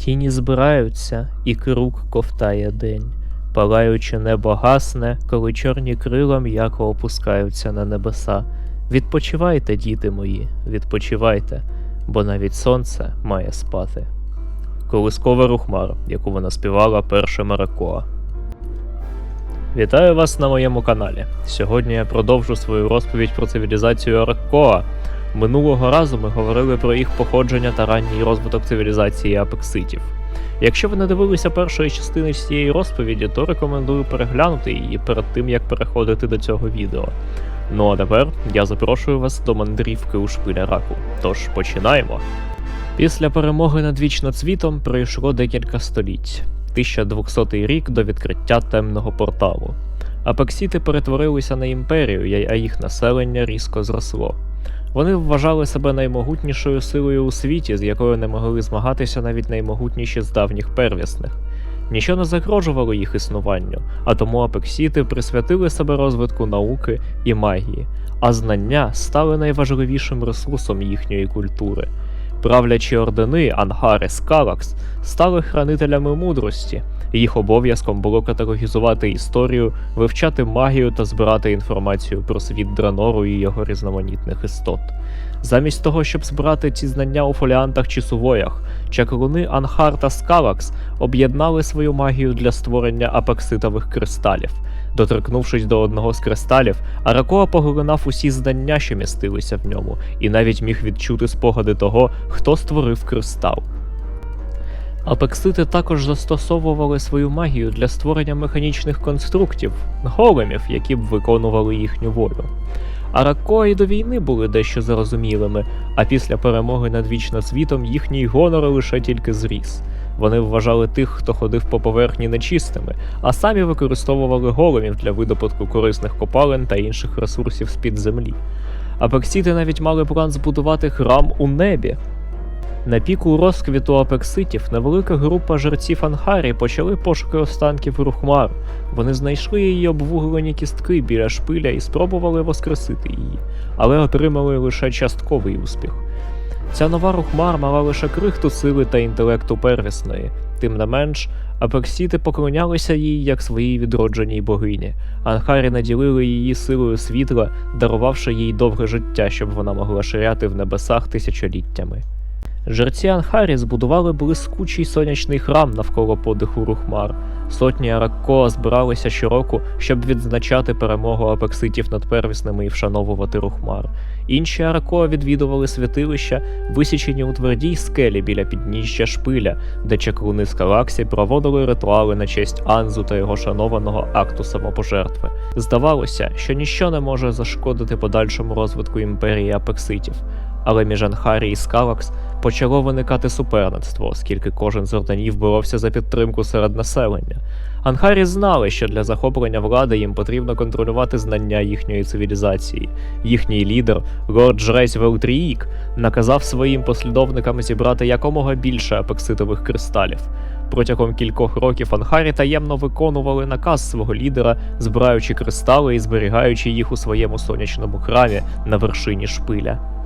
Тіні збираються, і круг ковтає день. Палаюче небо гасне, коли чорні крила м'яко опускаються на небеса. Відпочивайте, діти мої, відпочивайте, бо навіть сонце має спати. Колискова рухмар, яку вона співала перша Маракоа. Вітаю вас на моєму каналі. Сьогодні я продовжу свою розповідь про цивілізацію Аракоа. Минулого разу ми говорили про їх походження та ранній розвиток цивілізації апекситів. Якщо ви не дивилися першої частини цієї розповіді, то рекомендую переглянути її перед тим як переходити до цього відео. Ну а тепер я запрошую вас до мандрівки у шпиля раку. Тож починаємо. Після перемоги над вічноцвітом пройшло декілька століть. 1200 рік до відкриття темного порталу. Апексіти перетворилися на імперію, а їх населення різко зросло. Вони вважали себе наймогутнішою силою у світі, з якою не могли змагатися навіть наймогутніші з давніх первісних. Ніщо не загрожувало їх існуванню, а тому апексіти присвятили себе розвитку науки і магії, а знання стали найважливішим ресурсом їхньої культури. Правлячі ордени Ангари Скалакс стали хранителями мудрості, їх обов'язком було каталогізувати історію, вивчати магію та збирати інформацію про світ Дранору і його різноманітних істот. Замість того, щоб збирати ці знання у фоліантах чи сувоях, чаклуни Анхар та Скалакс об'єднали свою магію для створення апекситових кристалів. Доторкнувшись до одного з кристалів, Аракоа поглинав усі знання, що містилися в ньому, і навіть міг відчути спогади того, хто створив кристал. Апексити також застосовували свою магію для створення механічних конструктів, големів, які б виконували їхню волю. Аракоа і до війни були дещо зарозумілими, а після перемоги над вічно світом їхній гонор лише тільки зріс. Вони вважали тих, хто ходив по поверхні нечистими, а самі використовували големів для видобутку корисних копалин та інших ресурсів з-під землі. Апексіти навіть мали план збудувати храм у небі. На піку розквіту апекситів невелика група жерців Анхарі почали пошуки останків Рухмар. Вони знайшли її обвуглені кістки біля шпиля і спробували воскресити її, але отримали лише частковий успіх. Ця нова рухмар мала лише крихту сили та інтелекту первісної. Тим не менш, апексіти поклонялися їй як своїй відродженій богині. Анхарі наділили її силою світла, дарувавши їй довге життя, щоб вона могла ширяти в небесах тисячоліттями. Жерці Анхарі збудували блискучий сонячний храм навколо подиху Рухмар. Сотні Араккоа збиралися щороку, щоб відзначати перемогу апекситів над первісними і вшановувати Рухмар. Інші Аракоа відвідували святилища, висічені у твердій скелі біля підніжжя шпиля, де чаклуни з Калаксі проводили ритуали на честь Анзу та його шанованого акту самопожертви. Здавалося, що ніщо не може зашкодити подальшому розвитку імперії апекситів. Але між Анхарі і Скалакс почало виникати суперництво, оскільки кожен з орденів боровся за підтримку серед населення. Анхарі знали, що для захоплення влади їм потрібно контролювати знання їхньої цивілізації. Їхній лідер, лорд Жрець Велтріїк, наказав своїм послідовникам зібрати якомога більше апекситових кристалів. Протягом кількох років Анхарі таємно виконували наказ свого лідера, збираючи кристали і зберігаючи їх у своєму сонячному храмі на вершині шпиля.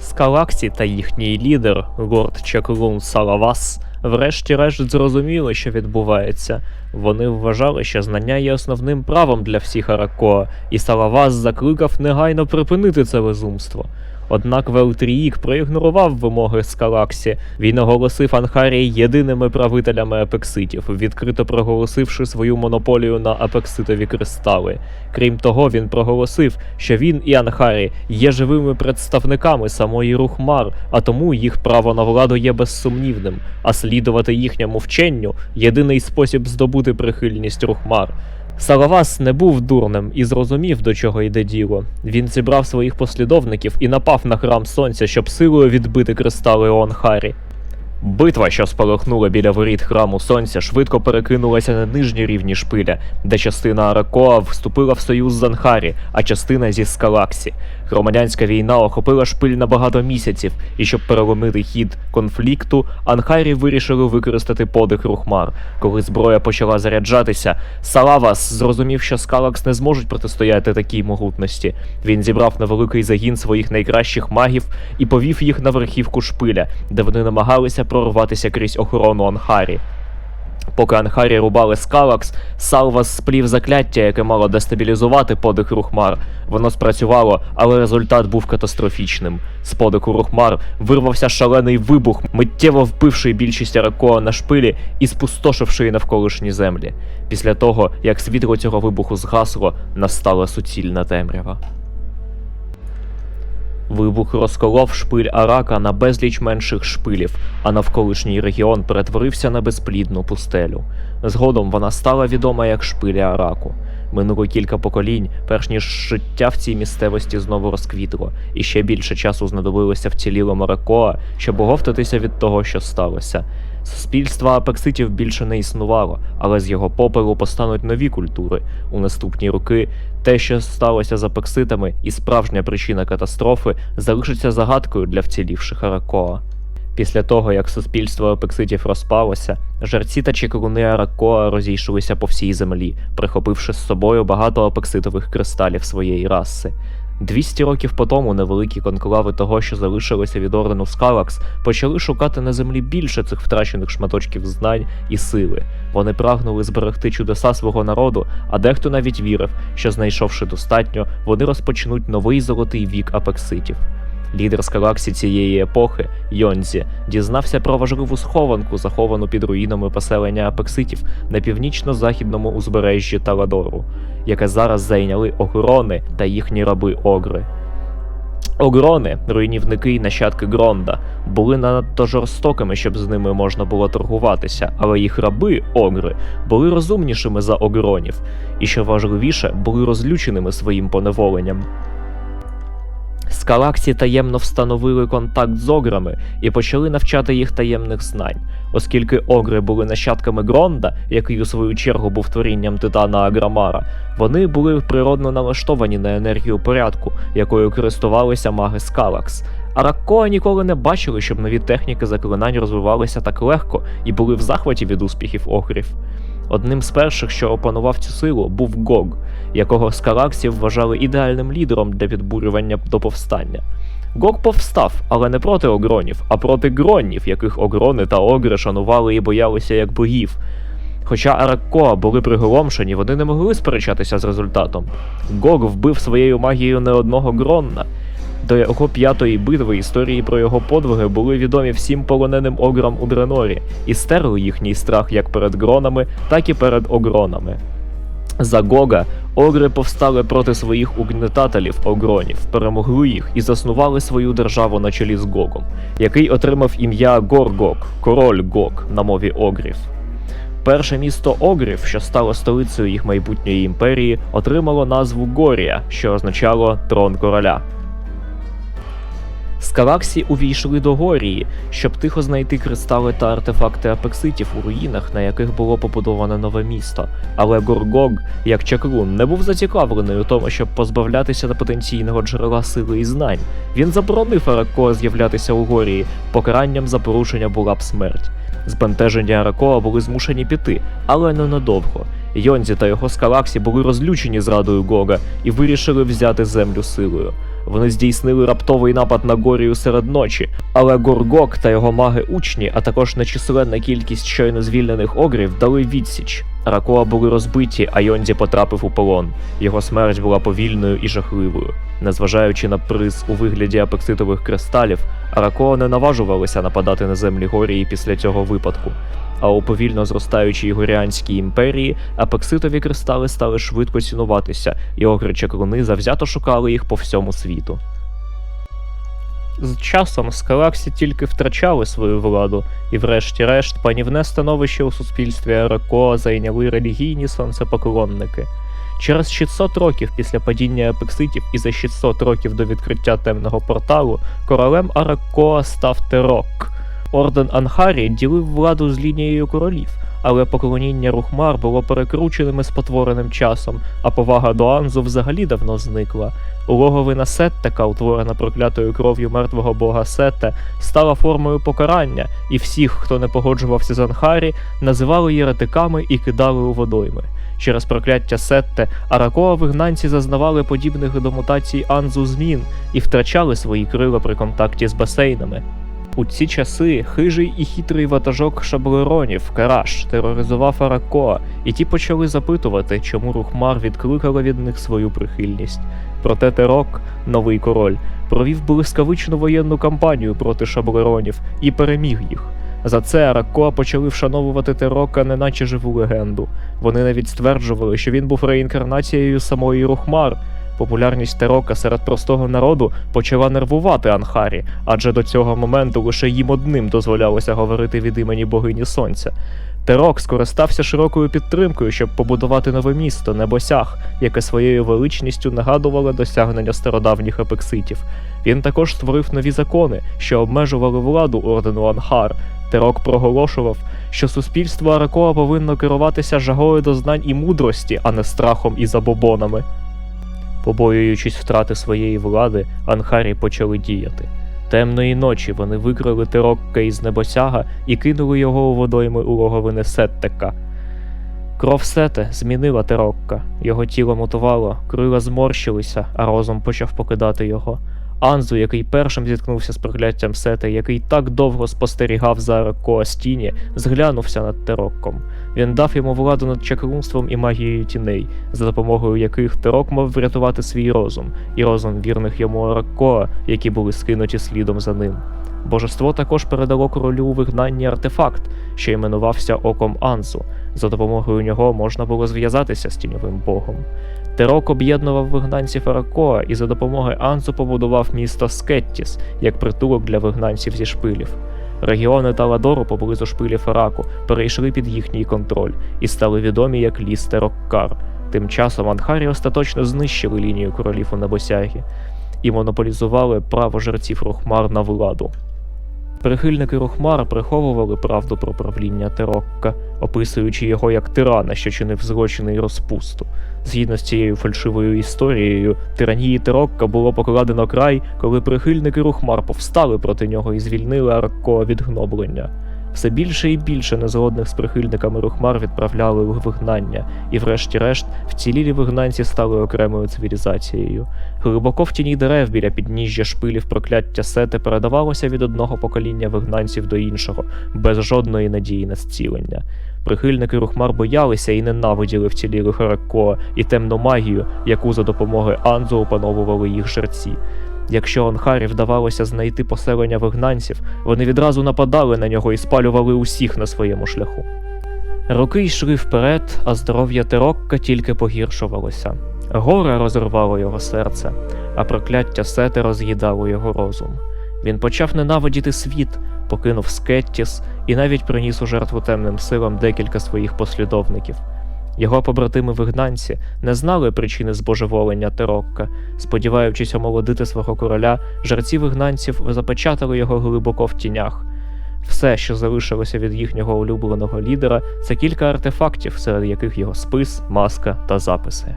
Скалаксі та їхній лідер, лорд Чаклун Салавас, врешті-решт зрозуміли, що відбувається. Вони вважали, що знання є основним правом для всіх Аракоа, і Салавас закликав негайно припинити це безумство. Однак Велтріїк проігнорував вимоги Скалаксі. Він оголосив Анхарій єдиними правителями апекситів, відкрито проголосивши свою монополію на апекситові кристали. Крім того, він проголосив, що він і Анхарі є живими представниками самої Рухмар, а тому їх право на владу є безсумнівним, а слідувати їхньому вченню єдиний спосіб здобути прихильність Рухмар. Салавас не був дурним і зрозумів, до чого йде діло. Він зібрав своїх послідовників і напав на храм сонця, щоб силою відбити кристали Оанхарі. Битва, що спалахнула біля воріт храму сонця, швидко перекинулася на нижні рівні шпиля, де частина Аракоа вступила в союз з Анхарі, а частина зі Скалаксі. Громадянська війна охопила шпиль на багато місяців, і щоб переломити хід конфлікту, Анхарі вирішили використати подих Рухмар. Коли зброя почала заряджатися, Салавас зрозумів, що Скалакс не зможуть протистояти такій могутності. Він зібрав невеликий загін своїх найкращих магів і повів їх на верхівку шпиля, де вони намагалися прорватися крізь охорону Анхарі. Поки Анхарі рубали Скалакс, Салвас сплів закляття, яке мало дестабілізувати подих Рухмар. Воно спрацювало, але результат був катастрофічним. З подиху Рухмар вирвався шалений вибух, миттєво вбивши більшість Аракоа на шпилі і спустошивши навколишні землі. Після того, як світло цього вибуху згасло, настала суцільна темрява. Вибух розколов шпиль Арака на безліч менших шпилів, а навколишній регіон перетворився на безплідну пустелю. Згодом вона стала відома як шпиля Араку. Минуло кілька поколінь, перш ніж життя в цій місцевості знову розквітло, і ще більше часу знадобилося вцілілому Ракоа, щоб оговтатися від того, що сталося. Суспільства апекситів більше не існувало, але з його попелу постануть нові культури. У наступні роки те, що сталося з апекситами, і справжня причина катастрофи залишиться загадкою для вцілівших Аракоа. Після того, як суспільство апекситів розпалося, жерці та чекруни Аракоа розійшлися по всій землі, прихопивши з собою багато апекситових кристалів своєї раси. 200 років по тому невеликі конклави того, що залишилося від ордену Скалакс, почали шукати на землі більше цих втрачених шматочків знань і сили. Вони прагнули зберегти чудеса свого народу, а дехто навіть вірив, що знайшовши достатньо, вони розпочнуть новий золотий вік апекситів. Лідер Скалаксі цієї епохи, Йонзі, дізнався про важливу схованку, заховану під руїнами поселення апекситів на північно-західному узбережжі Таладору, яке зараз зайняли огрони та їхні раби Огри. Огрони, руйнівники і нащадки Гронда, були надто жорстокими, щоб з ними можна було торгуватися, але їх раби, огри, були розумнішими за огронів, і що важливіше, були розлюченими своїм поневоленням. Скалаксі таємно встановили контакт з ограми і почали навчати їх таємних знань. Оскільки огри були нащадками Гронда, який у свою чергу був творінням титана Аграмара, вони були природно налаштовані на енергію порядку, якою користувалися маги Скалакс. А Раккоа ніколи не бачили, щоб нові техніки заклинань розвивалися так легко і були в захваті від успіхів огрів. Одним з перших, що опанував цю силу, був Гог, якого скалаксів вважали ідеальним лідером для відбурювання до повстання. Гог повстав, але не проти огронів, а проти гронів, яких огрони та огри шанували і боялися як богів. Хоча Араккоа були приголомшені, вони не могли сперечатися з результатом. Гог вбив своєю магією не одного гронна. До його п'ятої битви історії про його подвиги були відомі всім полоненим ограм у Дренорі і стерли їхній страх як перед гронами, так і перед огронами. За Гога огри повстали проти своїх угнетателів огронів, перемогли їх і заснували свою державу на чолі з Гогом, який отримав ім'я Горгок, король Гог на мові огрів. Перше місто Огрів, що стало столицею їх майбутньої імперії, отримало назву Горія, що означало трон короля. Скалаксі увійшли до Горії, щоб тихо знайти кристали та артефакти апекситів у руїнах, на яких було побудоване нове місто. Але Горгог, як чаклун, не був зацікавлений у тому, щоб позбавлятися до потенційного джерела сили і знань. Він заборонив Аракоа з'являтися у Горії, покаранням за порушення була б смерть. Збентежені Аракоа були змушені піти, але не надовго. Йонзі та його скалаксі були розлючені зрадою Гога і вирішили взяти землю силою. Вони здійснили раптовий напад на Горію серед ночі, але Горгок та його маги-учні, а також нечисленна кількість щойно звільнених огрів дали відсіч. Ракоа були розбиті, а Йонзі потрапив у полон. Його смерть була повільною і жахливою. Незважаючи на приз у вигляді апекситових кристалів, Аракоа не наважувалися нападати на землі Горії після цього випадку. А у повільно зростаючій горіанській імперії апекситові кристали стали швидко цінуватися, і огри-чаклуни завзято шукали їх по всьому світу. З часом скалаксі тільки втрачали свою владу, і врешті-решт панівне становище у суспільстві Аракоа зайняли релігійні сонцепоклонники. Через 600 років після падіння апекситів і за 600 років до відкриття темного порталу королем Аракоа став Терок. Орден Анхарі ділив владу з лінією королів, але поклоніння Рухмар було перекрученим і спотвореним часом, а повага до Анзу взагалі давно зникла. Улоговина Сеттека, утворена проклятою кров'ю мертвого бога Сетте, стала формою покарання, і всіх, хто не погоджувався з Анхарі, називали єретиками і кидали у водойми. Через прокляття Сетте Аракоа вигнанці зазнавали подібних до мутацій Анзу змін і втрачали свої крила при контакті з басейнами. У ці часи хижий і хитрий ватажок шаблеронів Караш тероризував Аракоа, і ті почали запитувати, чому Рухмар відкликала від них свою прихильність. Проте Терок, новий король, провів блискавичну воєнну кампанію проти шаблеронів і переміг їх. За це Аракоа почали вшановувати Терока неначе живу легенду. Вони навіть стверджували, що він був реінкарнацією самої Рухмар. Популярність Терока серед простого народу почала нервувати Анхарі, адже до цього моменту лише їм одним дозволялося говорити від імені богині сонця. Терок скористався широкою підтримкою, щоб побудувати нове місто Небосяг, яке своєю величністю нагадувало досягнення стародавніх апекситів. Він також створив нові закони, що обмежували владу ордену Анхар. Терок проголошував, що суспільство Аракоа повинно керуватися жагою до знань і мудрості, а не страхом і забобонами. Побоюючись втрати своєї влади, Анхарі почали діяти. Темної ночі вони викрили Терокка із небосяга і кинули його у водойми у логовини Сеттека. Кров Сете змінила Терокка, його тіло мутувало, крила зморщилися, а розум почав покидати його. Анзу, який першим зіткнувся з прокляттям Сете, який так довго спостерігав за Рокоастіні, зглянувся над Терокком. Він дав йому владу над чаклунством і магією тіней, за допомогою яких Терок мав врятувати свій розум, і розум вірних йому Аракоа, які були скинуті слідом за ним. Божество також передало королю у вигнанні артефакт, що іменувався Оком Анзу. За допомогою нього можна було зв'язатися з тіньовим богом. Терок об'єднував вигнанців Аракоа і за допомогою Анзу побудував місто Скеттіс як притулок для вигнанців зі шпилів. Регіони Таладору поблизу шпилів Араку перейшли під їхній контроль і стали відомі як ліс Тероккар. Тим часом Анхарі остаточно знищили лінію королів у небосягі і монополізували право жерців Рухмар на владу. Прихильники Рухмар приховували правду про правління Терокка, описуючи його як тирана, що чинив злочини і розпусту. Згідно з цією фальшивою історією, тиранії Терокка було покладено край, коли прихильники Рухмар повстали проти нього і звільнили Арко від гноблення. Все більше і більше незгодних з прихильниками Рухмар відправляли у вигнання, і врешті-решт вцілілі вигнанці стали окремою цивілізацією. Глибоко в тіні дерев біля підніжжя шпилів прокляття сети передавалося від одного покоління вигнанців до іншого, без жодної надії на зцілення. Прихильники Рухмар боялися і ненавиділи вцілілих Ракко і темну магію, яку за допомогою Анзу опановували їх жерці. Якщо Анхарі вдавалося знайти поселення вигнанців, вони відразу нападали на нього і спалювали усіх на своєму шляху. Роки йшли вперед, а здоров'я Терокка тільки погіршувалося. Горе розривало його серце, а прокляття сети роз'їдало його розум. Він почав ненавидіти світ, покинув Скеттіс і навіть приніс у жертву темним силам декілька своїх послідовників. Його побратими вигнанці не знали причини збожеволення Терокка. Сподіваючись омолодити свого короля, жерці вигнанців запечатали його глибоко в тінях. Все, що залишилося від їхнього улюбленого лідера, це кілька артефактів, серед яких його спис, маска та записи.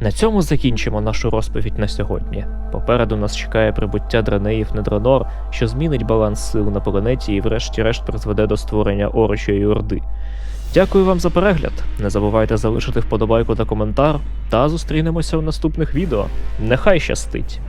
На цьому закінчимо нашу розповідь на сьогодні. Попереду нас чекає прибуття дренеїв Недронор, що змінить баланс сил на планеті і врешті-решт призведе до створення орочої орди. Дякую вам за перегляд. Не забувайте залишити вподобайку та коментар, та зустрінемося в наступних відео. Нехай щастить!